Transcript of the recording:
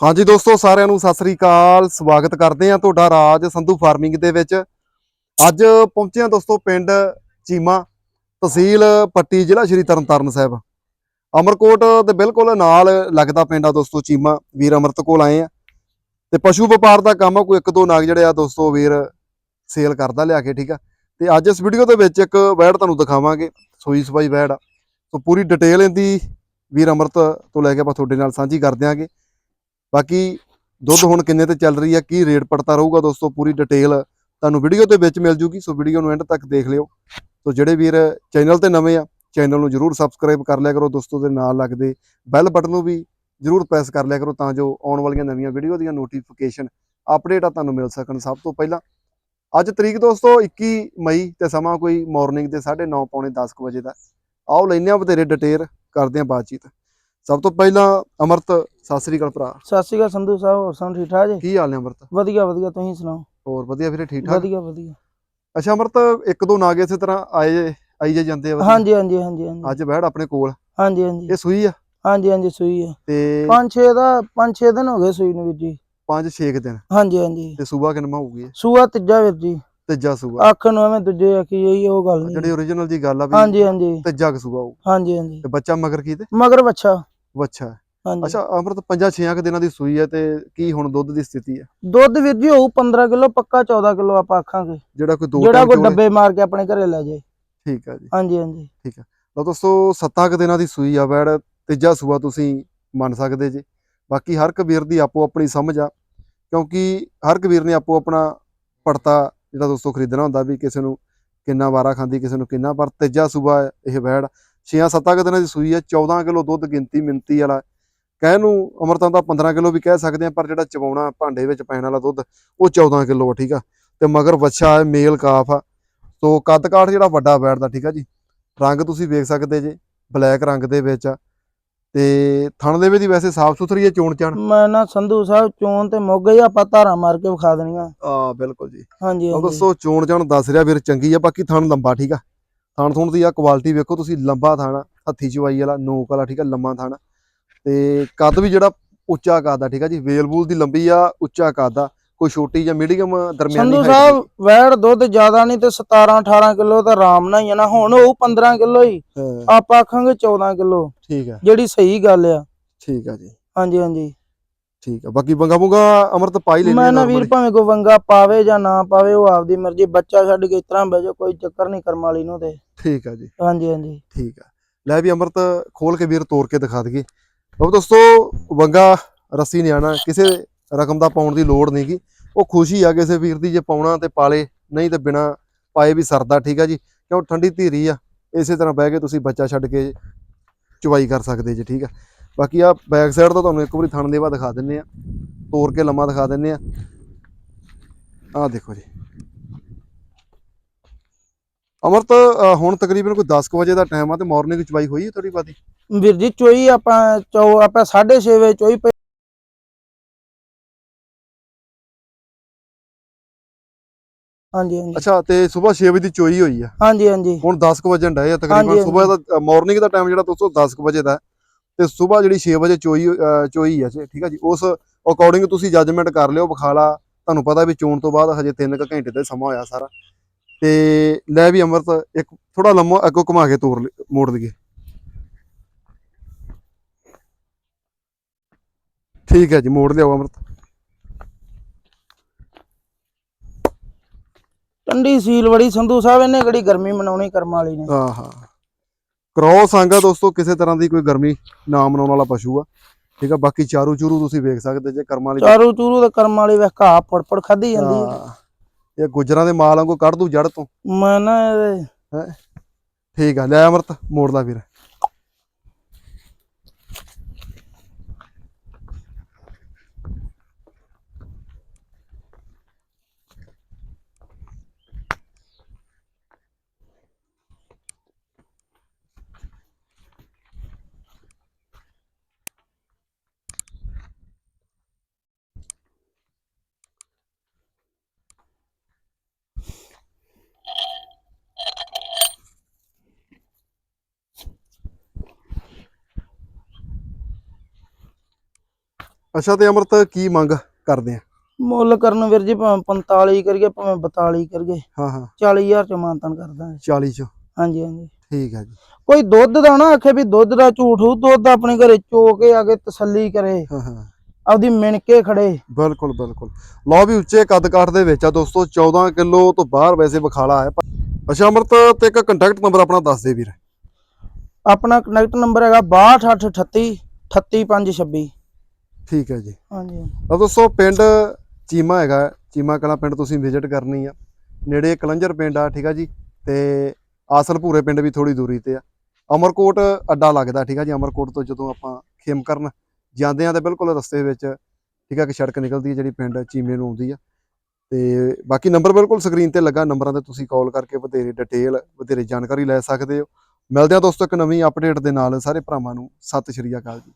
ਹਾਂਜੀ ਦੋਸਤੋ, ਸਾਰਿਆਂ ਨੂੰ ਸਤਿ ਸ੍ਰੀ ਅਕਾਲ। ਸਵਾਗਤ ਕਰਦੇ ਹਾਂ ਤੁਹਾਡਾ ਰਾਜ ਸੰਧੂ ਫਾਰਮਿੰਗ ਦੇ ਵਿੱਚ। ਅੱਜ ਪਹੁੰਚੇ ਹਾਂ ਦੋਸਤੋ, ਪਿੰਡ ਚੀਮਾ ਤਹਿਸੀਲ ਪੱਟੀ ਜ਼ਿਲ੍ਹਾ ਸ਼੍ਰੀ ਤਰਨਤਾਰਨ ਸਾਹਿਬ। ਅਮਰਕੋਟ ਦੇ ਬਿਲਕੁਲ ਨਾਲ ਲੱਗਦਾ ਪਿੰਡ ਆ ਦੋਸਤੋ, ਚੀਮਾ। ਵੀਰ ਅਮਰਤ ਕੋਲ ਆਏ ਆ। ਤੇ ਪਸ਼ੂ ਵਪਾਰ ਦਾ ਕੰਮ ਆ, ਕੋਈ ਇੱਕ ਦੋ ਨਾਗ ਜਿਹੜੇ ਆ ਦੋਸਤੋ, ਵੀਰ ਸੇਲ ਕਰਦਾ ਲਿਆ ਕੇ, ਠੀਕ ਆ। ਤੇ ਅੱਜ ਇਸ ਵੀਡੀਓ ਦੇ ਵਿੱਚ ਇੱਕ ਵੈੜ ਤੁਹਾਨੂੰ ਦਿਖਾਵਾਂਗੇ, ਸੋਈ ਸਵਾਈ ਵੈੜ ਆ। ਸੋ ਪੂਰੀ ਡਿਟੇਲ ਇਹਦੀ ਵੀਰ ਅਮਰਤ ਤੋਂ ਲੈ ਕੇ ਆਪਾਂ ਤੁਹਾਡੇ ਨਾਲ ਸਾਂਝੀ ਕਰ ਦਿਆਂਗੇ ਬਾਕੀ ਦੁੱਧ ਹੁਣ ਕਿੰਨੇ ਤੇ ਚੱਲ ਰਹੀ ਹੈ ਕੀ ਰੇਟ ਪੜਤਾ ਰਹੂਗਾ ਦੋਸਤੋ, ਪੂਰੀ ਡਿਟੇਲ ਤੁਹਾਨੂੰ ਵੀਡੀਓ ਦੇ ਵਿੱਚ ਮਿਲ ਜੂਗੀ, ਸੋ ਵੀਡੀਓ ਨੂੰ ਐਂਡ ਤੱਕ ਦੇਖ ਲਿਓ। ਸੋ ਜਿਹੜੇ ਵੀਰ ਚੈਨਲ ਤੇ ਨਵੇਂ ਆ ਚੈਨਲ ਨੂੰ ਜਰੂਰ ਸਬਸਕ੍ਰਾਈਬ ਕਰ ਲਿਆ ਕਰੋ ਦੋਸਤੋ ਦੇ ਨਾਲ ਲੱਗਦੇ ਬੈਲ ਬਟਨ ਨੂੰ ਵੀ ਜਰੂਰ ਪ੍ਰੈਸ ਕਰ ਲਿਆ ਕਰੋ ਤਾਂ ਜੋ ਆਉਣ ਵਾਲੀਆਂ ਨਵੀਆਂ ਵੀਡੀਓ ਦੀਆਂ ਨੋਟੀਫਿਕੇਸ਼ਨ ਅਪਡੇਟਾਂ ਤੁਹਾਨੂੰ ਮਿਲ ਸਕਣ ਸਭ ਤੋਂ ਪਹਿਲਾਂ। ਅੱਜ ਤਰੀਕ ਦੋਸਤੋ 21 ਮਈ ਤੇ ਸਮਾਂ ਕੋਈ ਮਾਰਨਿੰਗ ਦੇ 9:30 ਪੌਣੇ 10 ਕੁ ਵਜੇ ਦਾ। ਆਓ ਲੈਨੇ ਆ ਬਥੇਰੇ ਡਿਟੇਲ ਕਰਦੇ ਆ ਬਾਤਚੀਤ। ਸਭ ਤੋਂ ਪਹਿਲਾਂ ਅਮਰਤ ਸਤਿ ਸ੍ਰੀ ਅਕਾਲ ਭਰਾ। ਸਤਿ ਸ਼੍ਰੀ ਅਕਾਲ ਸੰਧੂ ਸਾਹਿਬ ਹੋਰ ਸਭ ਠੀਕ ਠਾਕ ਜੀ? ਕੀ ਹਾਲ ਨੇ ਅਮਰਤ? ਵਧੀਆ ਵਧੀਆ ਤੁਸੀਂ ਸੁਣਾਓ? ਹੋਰ ਵਧੀਆ ਵੀਰੇ ਠੀਕ ਠਾਕ? ਵਧੀਆ ਵਧੀਆ। ਅੱਛਾ ਅਮਰਤ ਇੱਕ ਦੋ ਨਾਗੇ ਇਸੇ ਤਰ੍ਹਾਂ ਆਏ ਆਈ ਜੇ ਜਾਂਦੇ ਆ। ਹਾਂਜੀ ਹਾਂਜੀ ਹਾਂਜੀ ਹਾਂਜੀ। ਅੱਜ ਬੈੜ ਆਪਣੇ ਕੋਲ। ਹਾਂਜੀ ਹਾਂਜੀ। ਇਹ ਸੂਈ ਆ? ਹਾਂਜੀ ਹਾਂਜੀ ਸੂਈ ਹੈ ਤੇ ਪੰਜ ਛੇ ਦਾ ਪੰਜ ਛੇ ਦਿਨ ਹੋ ਗਏ ਸੂਈ ਨੂੰ ਵੀਰ ਜੀ। 5-6 ਦਿਨ। ਹਾਂਜੀ ਹਾਂਜੀ। ਤੇ ਸੂਬਾ ਕਿੰਨਾ ਹੋਊਗੀ? ਇਹ? ਸੂਆ ਤੀਜਾ ਵੀਰ ਜੀ। ਤੀਜਾ ਸੂਬਾ ਅੱਖ ਨੂੰ ਐਵੇਂ ਦੂਜੇ ਆਖੀ ਜਾਈ ਉਹ ਗੱਲ ਜਿਹੜੀ ਨਹੀਂ। ਓਰੀਜਨਲ ਜੀ ਗੱਲ ਆ ਵੀ ਹਾਂਜੀ ਹਾਂਜੀ। ਤੀਜਾ ਕੁ ਸੂਬਾ ਹੋਊ। ਹਾਂਜੀ ਹਾਂਜੀ। ਤੇ ਬੱਚਾ ਮਗਰ ਕੀ ਤੇ? ਮਗਰ ਬੱਚਾ। ਵੱਛਾ ਹਾਂਜੀ। ਅੱਛਾ ਅਮਰਤ ਪੰਜਾਂ ਛੇਆਂ ਕੁ ਦਿਨਾਂ ਦੀ ਸੂਈ ਹੈ ਤੇ ਕੀ ਹੁਣ ਦੁੱਧ ਦੀ ਸਥਿਤੀ ਹੈ? ਦੁੱਧ ਵੀਰ ਜੀ ਹੋਊ 15 ਕਿਲੋ ਪੱਕਾ 14 ਕਿਲੋ ਆਪਾਂ ਆਖਾਂਗੇ। ਜਿਹੜਾ ਕੋਈ ਦੋ ਜਿਹੜਾ ਕੋਈ ਡੱਬੇ ਮਾਰ ਕੇ ਆਪਣੇ ਘਰੇ ਲੈ ਜਾਏ। ਠੀਕ ਆ ਜੀ। ਹਾਂਜੀ ਹਾਂਜੀ। ਲਓ ਦੋਸਤੋ ਸੱਤਾਂ ਕੁ ਦਿਨਾਂ ਦੀ ਸੂਈ ਆ ਬੈੜ ਤੀਜਾ ਸੂਆ ਤੁਸੀਂ ਮੰਨ ਸਕਦੇ ਜੀ। ਬਾਕੀ ਹਰ ਇੱਕ ਵੀਰ ਦੀ ਆਪੋ ਆਪਣੀ ਸਮਝ ਆ ਕਿਉਂਕਿ ਹਰ ਇੱਕ ਵੀਰ ਨੇ ਆਪੋ ਆਪਣਾ ਪੜਤਾ ਜਿਹੜਾ ਦੋਸਤੋ ਖਰੀਦਣਾ ਹੁੰਦਾ ਵੀ ਕਿਸੇ ਨੂੰ ਕਿੰਨਾ ਵਾਰਾ ਖਾਂਦੀ ਕਿਸੇ ਨੂੰ ਕਿੰਨਾ ਪਰ ਤੀਜਾ ਸੂਆ ਇਹ ਬੈੜ 6-7 ਕੁ ਦਿਨਾਂ ਦੀ ਸੂਈ ਆ 14 ਕਿਲੋ ਦੁੱਧ ਗਿਣਤੀ ਮਿੰਤੀ ਵਾਲਾ। ਕਹਿ ਨੂੰ ਅਮਰਤਾਂ ਦਾ 15 ਕਿਲੋ ਵੀ ਕਹਿ ਸਕਦੇ ਆ ਪਰ ਜਿਹੜਾ ਚਵਾਉਣਾ ਭਾਂਡੇ ਵਿੱਚ ਪੈਣ ਵਾਲਾ ਦੁੱਧ ਉਹ 14 ਕਿਲੋ ਆ ਠੀਕ ਆ। ਤੇ ਮਗਰ ਵੱਛਾ ਹੈ ਮੇਲ ਕਾਫ ਆ। ਸੋ ਕੱਦ ਕਾਠ ਜਿਹੜਾ ਵੱਡਾ ਬੈਠਦਾ ਠੀਕ ਆ ਜੀ। ਰੰਗ ਤੁਸੀਂ ਵੇਖ ਸਕਦੇ ਜੇ ਬਲੈਕ ਰੰਗ ਦੇ ਵਿੱਚ ਆ। ਤੇ ਥਣ ਦੇ ਵਿੱਚ ਦੀ ਵੈਸੇ ਸਾਫ਼ ਸੁਥਰੀ ਹੈ ਚੋਣ ਚਾਣ ਮੈਂ ਨਾ ਸੰਧੂ ਸਾਹਿਬ ਚੋਣ ਤੇ ਮੁੱਕ ਗਈ ਆਪਾਂ ਧਾਰਾਂ ਮਾਰ ਕੇ ਵਿਖਾ ਦੇਣੀਆਂ। ਆ ਬਿਲਕੁਲ ਜੀ। ਹਾਂਜੀ ਉਹ ਹਾਂਜੀ। ਦੱਸੋ ਚੋਣ ਚਾਣ ਦੱਸ ਰਿਹਾ ਵੀਰ ਚੰਗੀ ਆ ਬਾਕੀ ਥਣ ਲੰਬਾ ਠੀਕ ਆ। ਥਣ ਥੁਣ ਦੀ ਆ ਕੁਆਲਿਟੀ ਵੇਖੋ ਤੁਸੀਂ ਲੰਬਾ ਥਣ ਹੱਥੀ ਚਵਾਈ ਵਾਲਾ ਨੋਕ ਵਾਲਾ ਠੀਕ ਆ ਲੰਮਾ ਥਣ ਤੇ ਕੱਦ ਵੀ ਜਿਹੜਾ ਉੱਚਾ ਕੱਦ ਆ ਠੀਕ ਆ ਜੀ ਵੇਲਬੂਲ ਦੀ ਲੰਬੀ ਆ ਉੱਚਾ ਕੱਦ ਆ ਕੋਈ ਛੋਟੀ ਜਾਂ ਮੀਡੀਅਮ ਦਰਮਿਆਨੀ ਸੰਧੂ ਸਾਹਿਬ ਵੈੜ ਦੁੱਧ ਜ਼ਿਆਦਾ ਨਹੀਂ ਤੇ 17 18 ਕਿਲੋ ਤਾਂ ਆਰਾਮ ਨਾਲ ਹੀ ਆ ਨਾ ਹੁਣ ਉਹ 15 ਕਿਲੋ। ਹਾਂ, ਆਪਾਂ ਆਖਾਂਗੇ 14 ਕਿਲੋ ਠੀਕ ਆ। ਜਿਹੜੀ ਸਹੀ ਗੱਲ ਆ। ਠੀਕ ਆ ਜੀ। ਹਾਂਜੀ ਹਾਂਜੀ। ਠੀਕ ਆ। ਬਾਕੀ ਬੰਗਾ ਬੁੰਗਾ ਅਮਰਤ ਪਾਈ ਲੈਣੀ ਮੈਂ ਨਾ ਵੀਰ ਭਾਵੇਂ ਕੋ ਵੰਗਾ ਪਾਵੇ ਜਾਂ ਨਾ ਪਾਵੇ ਉਹ ਆਪਦੀ ਮਰਜ਼ੀ ਬੱਚਾ ਛੱਡ ਕੇ ਇਸ ਤਰ੍ਹਾਂ ਬਹਿ ਜਾ ਕੋਈ ਚੱਕਰ ਨਹੀਂ ਕਰਮ ਵਾਲੀ ਨੂੰ ਤੇ। ਠੀਕ ਆ ਜੀ। ਹਾਂਜੀ ਹਾਂਜੀ। ਠੀਕ ਆ। ਲੈ ਵੀ ਅਮਰਤ ਖੋਲ ਕੇ ਵੀਰ ਤੋੜ ਕੇ ਦਿਖਾ ਦਈਏ। ਲਓ ਦੋਸਤੋ ਵੰਗਾ ਰੱਸੀ ਨਿਆਣਾ ਕਿਸੇ ਰਕਮ ਦਾ ਪਾਉਣ ਦੀ ਲੋੜ ਨਹੀਂਗੀ ਉਹ ਖੁਸ਼ੀ ਆ ਕਿਸੇ ਵੀਰ ਦੀ ਜੇ ਪਾਉਣਾ ਤੇ ਪਾਲੇ ਨਹੀਂ ਤੇ ਬਿਨਾ ਪਾਏ ਵੀ ਸਰਦਾ ਠੀਕ ਆ ਜੀ। ਕਿਉਂ? ਠੰਡੀ ਧੀਰੀ ਆ। ਇਸੇ ਤਰ੍ਹਾਂ ਬਹਿ ਕੇ ਤੁਸੀਂ ਬੱਚਾ ਛੱਡ ਕੇ ਚੁਵਾਈ ਕਰ ਸਕਦੇ ਜੀ ਠੀਕ ਆ। ਬਾਕੀ ਆ ਬੈਕ ਸਾਈਡ ਤੋਂ ਤੁਹਾਨੂੰ ਇੱਕ ਵਾਰੀ ਥਣ ਦੇਵਾ ਦਿਖਾ ਦਿੰਨੇ ਆ। ਤੋੜ ਕੇ ਲੰਮਾ ਦਿਖਾ ਦਿੰਨੇ ਆ। ਆਹ ਦੇਖੋ ਜੀ। ਅਮਰਤ ਹੁਣ ਤਕਰੀਬਨ ਕੋਈ 10 ਕੁ ਵਜੇ ਦਾ ਟਾਈਮ ਆ ਤੇ ਮਾਰਨਿੰਗ ਚੁਵਾਈ ਹੋਈ ਹੈ ਥੋੜੀ ਬਾਦੀ ਵੀਰ ਜੀ ਚੋਈ ਆਪਾਂ ਚੋ ਆਪਾਂ 6:30 ਵਜੇ ਚੋਈ ਪਈ। ਹਾਂਜੀ ਹਾਂਜੀ। ਅੱਛਾ ਤੇ ਸਵੇਰ 6 ਵਜੇ ਦੀ ਚੋਈ ਹੋਈ ਆ। ਹਾਂਜੀ ਹਾਂਜੀ। ਹੁਣ 10 ਕੁ ਵਜੇ ਡਏ ਆ ਹਾਂਜੀ, ਤਕਰੀਬਨ। ਸਵੇਰ ਦਾ ਮਾਰਨਿੰਗ ਦਾ ਟਾਈਮ ਜਿਹੜਾ ਦੋਸਤੋ 10 ਕੁ ਵਜੇ ਦਾ ਤੇ ਸਵੇਰ ਜਿਹੜੀ 6 ਵਜੇ ਚੋਈ ਚੋਈ ਆ ਠੀਕ ਆ ਜੀ ਉਸ ਅਕੋਰਡਿੰਗ ਤੁਸੀਂ ਜੱਜਮੈਂਟ ਕਰ ਲਿਓ ਬਖਾਲਾ ਤੁਹਾਨੂੰ ਪਤਾ ਵੀ ਚੋਣ ਤੋਂ ਬਾਅਦ ਹਜੇ 3 ਕੁ ਘੰਟੇ ਦਾ ਸਮਾਂ ਹੋਇਆ ਸਾਰਾ। ਤੇ ਲੈ ਵੀ ਅਮਰਤ ਇੱਕ ਥੋੜਾ ਲੰਮਾ ਅੱਗੋਂ ਘੁਮਾ ਕੇ ਤੋੜ ਮੋੜ ਲਈਏ ਠੀਕ ਹੈ ਜੀ ਮੋੜ ਲਿਆਓ ਅਮਰਤ। ਠੰਡੀ ਸੀਲ ਬੜੀ ਸੰਧੂ ਸਾਹਿਬ ਇਹਨੇ ਕਿਹੜੀ ਗਰਮੀ ਮਨਾਉਣੀ ਕਰਮ ਵਾਲੀ ਨੇ? ਆਹਾ ਕ੍ਰੋਸ ਆਂਗਾ ਦੋਸਤੋ ਕਿਸੇ ਤਰ੍ਹਾਂ ਦੀ ਕੋਈ ਗਰਮੀ ਨਾ ਮਨਾਉਣ ਵਾਲਾ ਪਸ਼ੂ ਆ। ਠੀਕ ਆ ਬਾਕੀ ਚਾਰੂ ਚੂਰੂ ਤੁਸੀਂ ਵੇਖ ਸਕਦੇ ਜੇ ਕਰਮਾਂ ਵਾਲੀ ਚਾਰੂ ਚੂਰੂ ਤੇ ਕਰਮ ਵਾਲੀ ਵੇਖ ਘਾਹ ਫੜਫੜ ਖਾਦੀ ਜਾਂਦੀ ਹੈ ਹਾਂ, ਇਹ ਗੁਜਰਾਂ ਦੇ ਮਾਲ ਵਾਂਗੂ ਕੱਢ ਦੂ ਜੜ ਤੋਂ। ਮੈਂ ਨਾ ਇਹਦੇ ਠੀਕ ਆ ਲੈ ਅਮਰਤ ਮੋੜ ਲਾ ਵੀਰ। ਅੱਛਾ ਤੇ ਅਮਰਤ ਕੀ ਮੰਗ ਕਰਦੇ ਆ? ਮੁੱਲ ਕਰਨ ਵੀਰ ਜੀ ਭਾਵੇਂ 45 ਕਰੀਏ ਭਾਵੇਂ 42 ਕਰੀਏ। ਹਾਂ ਹਾਂ। 40000 ਚ ਮਾਨਤਨ ਕਰਦਾ 40 ਚ। ਹਾਂਜੀ ਹਾਂਜੀ। ਠੀਕ ਹੈ ਜੀ। ਕੋਈ ਦੁੱਧ ਦਾ ਨਾ ਆਖੇ ਵੀ ਦੁੱਧ ਦਾ ਝੂਠ ਹੋ ਦੁੱਧ ਆਪਣੇ ਘਰੇ ਚੋ ਕੇ ਆ ਕੇ ਤਸੱਲੀ ਕਰੇ। ਹਾਂ ਹਾਂ। ਆਪਦੀ ਮਿਣ ਕੇ ਖੜੇ। ਬਿਲਕੁਲ ਬਿਲਕੁਲ। ਲਓ ਵੀ ਉੱਚੇ ਕੱਦ ਕਾਠ ਦੇ ਵਿੱਚ ਆ ਦੋਸਤੋ 14 ਕਿਲੋ ਤੋਂ ਬਾਹਰ ਵੈਸੇ ਵਿਖਾਲਾ ਹੈ ਅੱਛਾ ਅਮਰਤ ਤੇ ਇੱਕ ਕੰਟੈਕਟ ਨੰਬਰ ਆਪਣਾ ਦੱਸ ਦੇ ਵੀਰ। ਆਪਣਾ ਕਨੈਕਟ ਨੰਬਰ ਹੈਗਾ 6238 38526 ਠੀਕ ਹੈ ਜੀ। ਹਾਂਜੀ। ਤਾਂ ਦੋਸਤੋ ਪਿੰਡ ਚੀਮਾ ਹੈਗਾ ਚੀਮਾ ਕਲਾ ਪਿੰਡ ਤੁਸੀਂ ਵਿਜ਼ਿਟ ਕਰਨੀ ਆ। ਨੇੜੇ ਕਲੰਜਰ ਪਿੰਡ ਆ ਠੀਕ ਆ ਜੀ ਤੇ ਆਸਲ ਭੂਰੇ ਪਿੰਡ ਵੀ ਥੋੜੀ ਦੂਰੀ ਤੇ ਆ। ਅਮਰਕੋਟ ਅੱਡਾ ਲੱਗਦਾ ਠੀਕ ਆ ਜੀ ਅਮਰਕੋਟ ਤੋਂ ਜਦੋਂ ਆਪਾਂ ਖੇਮ ਕਰਨ ਜਾਂਦੇ ਆ ਤੇ ਬਿਲਕੁਲ ਰਸਤੇ ਵਿੱਚ ਠੀਕ ਆ ਕਿ ਸੜਕ ਨਿਕਲਦੀ ਹੈ ਜਿਹੜੀ ਪਿੰਡ ਚੀਮੇ ਨੂੰ ਆਉਂਦੀ ਆ। ਤੇ ਬਾਕੀ ਨੰਬਰ ਬਿਲਕੁਲ ਸਕਰੀਨ ਤੇ ਲੱਗਾ ਨੰਬਰਾਂ ਤੇ ਤੁਸੀਂ ਕਾਲ ਕਰਕੇ ਵਧੇਰੇ ਡਿਟੇਲ ਵਧੇਰੇ ਜਾਣਕਾਰੀ ਲੈ ਸਕਦੇ ਹੋ। ਮਿਲਦੇ ਆ ਦੋਸਤੋ ਇੱਕ ਨਵੀਂ ਅਪਡੇਟ ਦੇ ਨਾਲ ਸਾਰੇ ਭਰਾਵਾਂ ਨੂੰ ਸਤਿ ਸ਼੍ਰੀ ਅਕਾਲ ਜੀ।